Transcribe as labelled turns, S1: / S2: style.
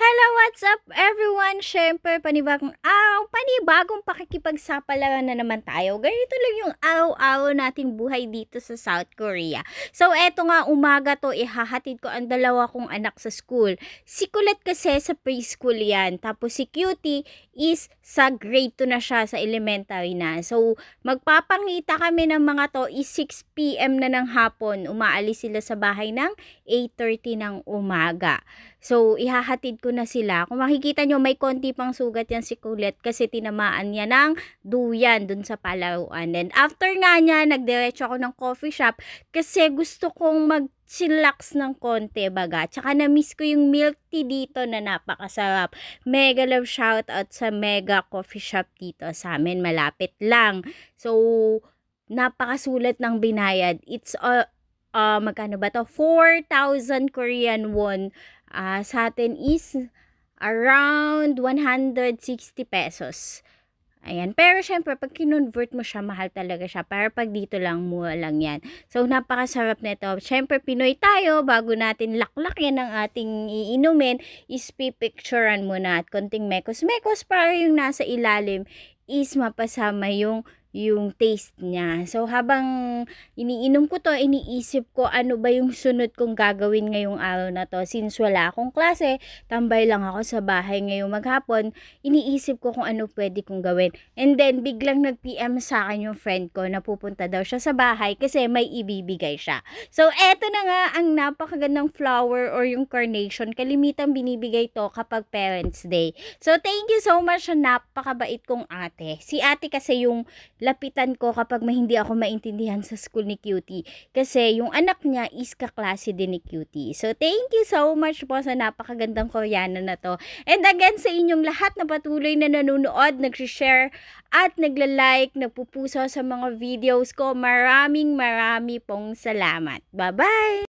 S1: Hello what's up everyone? Siyempre, panibagong araw, panibagong pakikipagsapalaran na naman tayo. Ganito lang yung araw-araw nating buhay dito sa South Korea. So, eto nga, umaga to, ihahatid ko ang dalawa kong anak sa school. Si Kulit kasi sa preschool yan. Tapos si Cutie is sa grade 2 na siya, sa elementary na. So, magpapangita kami ng mga to is 6pm na ng hapon. Umaalis sila sa bahay ng 8.30 ng umaga. So, ihahatid ko na sila. Kung makikita nyo, may konti pang sugat yan si Kulit kasi tinamaan niya ng duyan dun sa palaruan. And after nga niya, nagdiretso ako ng coffee shop kasi gusto kong mag chillax ng konti baga. Tsaka na-miss ko yung milk tea dito na napakasarap. Mega love shout out sa mega coffee shop dito sa amin. Malapit lang. So, napakasulat ng binayad. It's uh, uh, magkano ba to? 4,000 Korean won ah sa atin is around 160 pesos. Ayan. Pero syempre, pag kinonvert mo siya, mahal talaga siya. Pero pag dito lang, mura lang yan. So, napakasarap nito. Syempre, Pinoy tayo. Bago natin laklakin ang ating iinumin, is pipicturean muna at konting mekos-mekos para yung nasa ilalim is mapasama yung yung taste niya. So, habang iniinom ko to, iniisip ko ano ba yung sunod kong gagawin ngayong araw na to. Since wala akong klase, tambay lang ako sa bahay ngayong maghapon, iniisip ko kung ano pwede kong gawin. And then, biglang nag-PM sa akin yung friend ko na pupunta daw siya sa bahay kasi may ibibigay siya. So, eto na nga ang napakagandang flower or yung carnation. Kalimitang binibigay to kapag Parents Day. So, thank you so much sa napakabait kong ate. Si ate kasi yung lapitan ko kapag hindi ako maintindihan sa school ni Cutie. Kasi yung anak niya is kaklase din ni Cutie. So, thank you so much po sa napakagandang Koreano na to. And again, sa inyong lahat na patuloy na nanonood, nag-share at nagla-like, nagpupuso sa mga videos ko. Maraming marami pong salamat. Bye-bye!